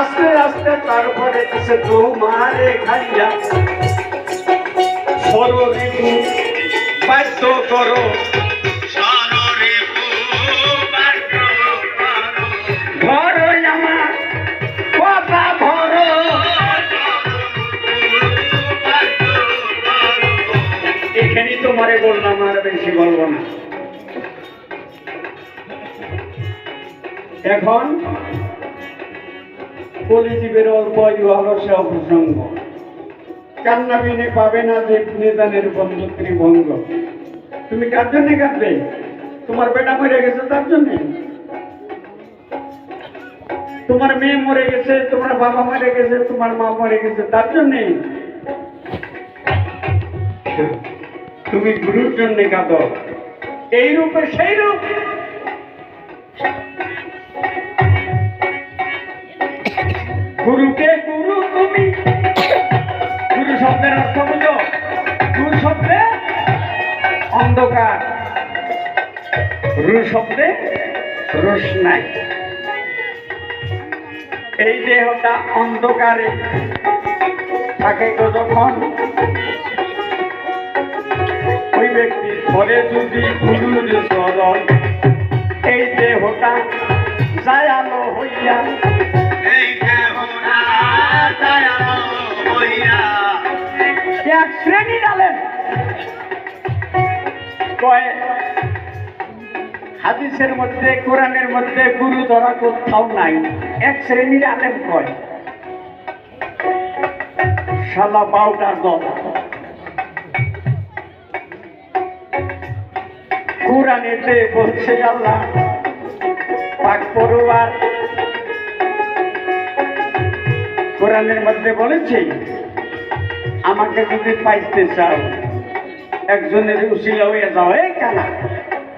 আস্তে আস্তে তারপরে কিসে তোমারে খাইয়া সররে বাধ্য করো। বাধ্য এখানেই তোমারে বললাম আর বেশি বলব না। এখন কলিজীবের অল্প আয়ু আলসে অপ্রসঙ্গ কান্না বিনে পাবে না যে নিদানের বন্ধু ত্রিভঙ্গ তুমি কার জন্যে কাঁদবে? তোমার বেটা মরে গেছে তার জন্যে? তোমার মেয়ে মরে গেছে, তোমার বাবা মরে গেছে, তোমার মা মরে গেছে তার জন্যে? তুমি গুরুর জন্য কাঁদো। এই রূপে সেই রূপ গুরুকে গুরু তুমি। গুরু শব্দের অর্থ বুঝো গুরু শব্দে অন্ধকার। রু শব্দে রোশনাই এই দেহটা অন্ধকারে থাকে যখন। ওই ব্যক্তির ঘরে যদি গুরুর চরণ, এই দেহটা যায় আলো হইয়া হাদিসের মধ্যে, কোরআনের মধ্যে গুরু ধরা কোথাও নাই। এক শ্রেণির আলেম কয়, শালা বাউটার দল। কোরআনেতে বলছে আল্লাহ, পাক পড়ুয়ার কোরআনের মধ্যে বলেছে, আমাকে যদি পাইতে চাও, একজনের উশিলা হয়ে যাও। এই কানা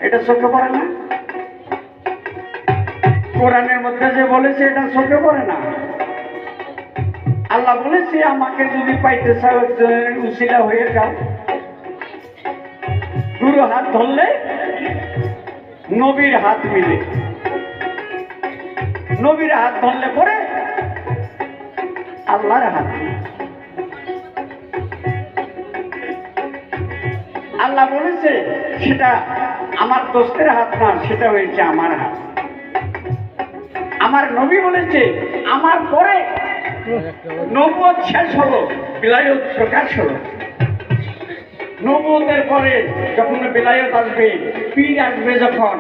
এটা চোখে পড়ে না? কোরআনের মধ্যে যে বলেছে, এটা চোখে পড়ে না? আল্লাহ বলেছে, আমাকে যদি পাইতে চাও, একজনের উশিলা হয়ে যাও। গুরু হাত ধরলে নবীর হাত মিলে। নবীর হাত ধরলে পরে আল্লাহর হাত। আল্লাহ বলেছে, সেটা আমার দোস্তের হাত না, সেটা হয়েছে আমার হাত। আমার নবী বলেছে, আমার পরে নবুয়ত শেষ হলো, বিলায়ত প্রকাশ হলো। নবুয়তের পরে যখন বিলায়ত আসবে, পীর আসবে যখন,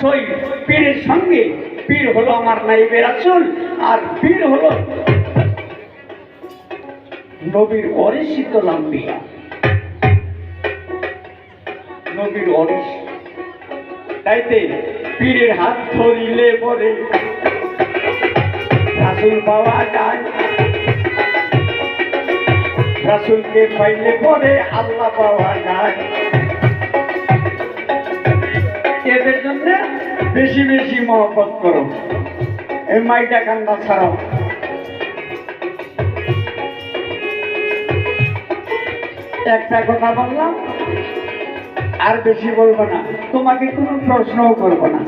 সই পীরের সঙ্গে পীর হলো আমার নাইবের আসল আর পীর হলো নবীর অরিষিত লাম্বিয়া নবীর অরিস তাইতে পীরের হাত ধরিলে পরে রাসুল পাওয়া যায়। রাসুলকে পাইলে পরে আল্লাহ পাওয়া যায়। এদের জন্য বেশি বেশি মহব্বত করো। এই মাইটা কান্না ছাড়াও। একটা কথা বললাম আর বেশি বলব না তোমাকে কোনো প্রশ্নও করব না।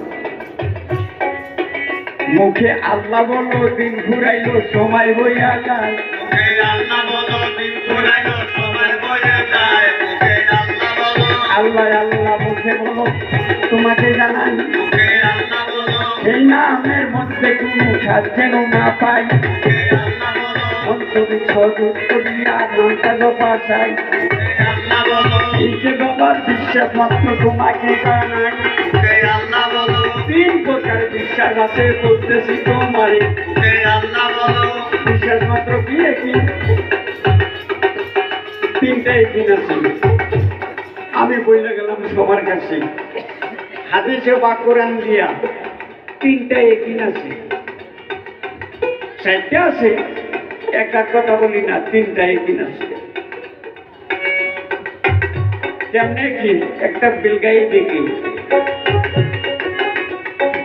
মুখে আল্লাহ বলল দিন ঘুরাইলো সময় বইয়া যায়। আল্লাহ বলো দিন ঘুরাইলো সময় বয়ে যায়। মুখে আল্লাহ মুখে বলো তোমাকে জানাই। বলো এই নামের মধ্যে কোনো যেন না পাই। বলো এই যে বাবার বিশ্বাস মাত্র তোমাকে জানাই। তিন প্রকার বিশ্বাস আছে করতেছি তোমারে। বিশ্বাস মাত্র কি কি তিনটাই দিন আছে আমি বলে গেলাম সবার কাছে। হাদিসে বা কোরআন দিয়া তিনটা একিন আছে চারটে আছে। একটা কথা বলি না তিনটা একিন আছে কেমনে কি একটা বেলগাই দেখি।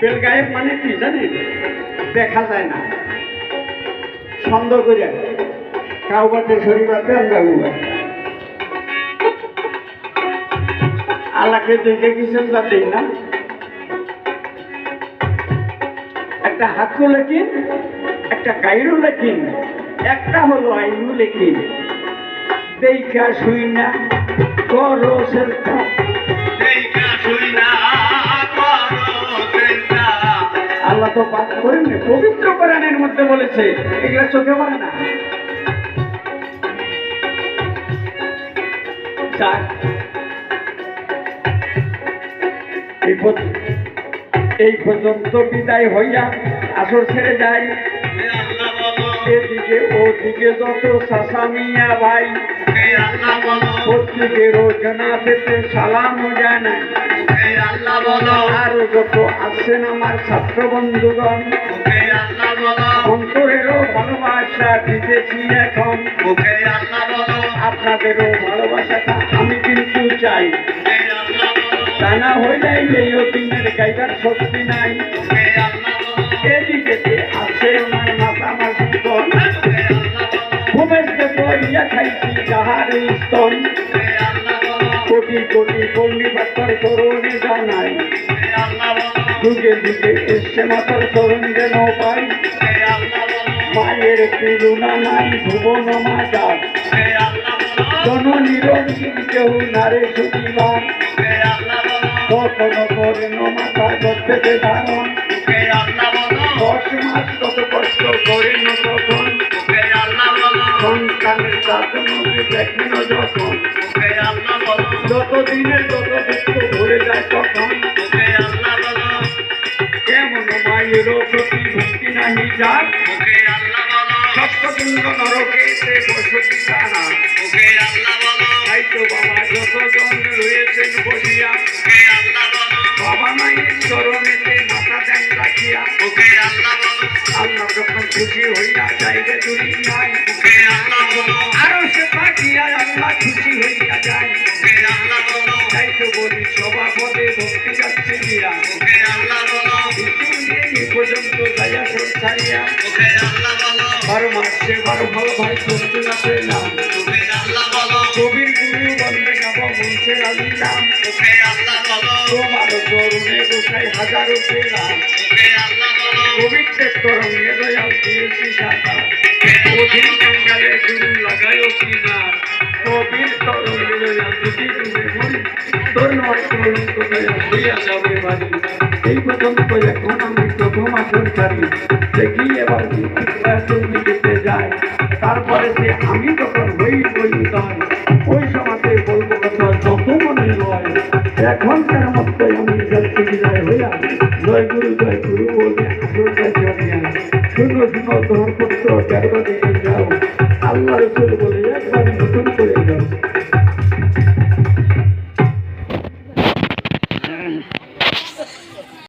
বেলগায়েব মানে কি জানেন? দেখা যায় না। সন্দেহ করে কাউ বাটে শরীরাতে আমরা আল্লাহকে দেখে কিছু যাতেই না? একটা হাকু লেখিন, একটা গাইরু লেখিন। একটা হলো আইনু লেখিন দেখা শুই না করো দেখা শুই না আল্লাহ তো পাপ করেন না, পবিত্র কোরআনের মধ্যে বলেছে এগুলা চোখে পড়ে না। এই এই পর্যন্ত বিদায় হইয়া আসর ছেড়ে বলো এদিকে ওদিকে যত সাসামিয়া ভাই প্রত্যেকে রোজনা পেতে সালাম জানাই। আরও যত আছেন আমার ছাত্র বন্ধুগণ অন্তরেরও ভালোবাসা দিতেছি এখন। আপনাদেরও ভালোবাসাটা আমি কিন্তু চাই। তা না হইলে এই অধীনের গাইবার শক্তি নাই। পড়িয়া খাইছি যাহার স্তন। কোটি কোটি পল্লী বার্তার করণে জানাই। যুগে যুগে এসে মাতার চরণ যেন পাই। মায়ের তুলনা নাই, ভুবন মাজার হে আল্লাহ বলো জননীর কেউ নারে বলো কখনো করে মাথা করতে ধারণ দশ মাস কত কষ্ট করে ন তখন সন্তানের শাসন দেখেন যখন। হে আল্লাহ বলো। যত দিনের যত দুঃখ ভরে যায় তখন। কেমন মায়ের প্রতি ভক্তি নাহি যার। বলো। সপ্তকুণ্ড নরকেতে বসতি তারা। তাই তো বাবা যতজন রয়েছেন দিয়া হে আল্লাহ বলো এই পর্যন্ত যাইয়া সব ছাড়িয়া হে আল্লাহ বলো বারো মাসে বারো ভালো ভাই করতে না পেলাম হে আল্লাহ বলো কবির গুরু বন্দে গাব মঞ্চে রাজিলাম হে আল্লাহ বলো তোমার চরণে গোসাই হাজারো তরঙ্গে দয়াল দিয়েছি সাঁতার অধীন জঙ্গলে গুরু কবির তরঙ্গে দয়াল মরি তোর এই পর্যন্ত এখন আমি প্রথম আসন ছাড়ি দেখি যায় তারপরে সে আমি যখন হই নয় ওই সমাজে বলব কথা যত মনে হয় মতো আমি যাচ্ছি বিদায় হইয়া জয় যাও আল্লাহ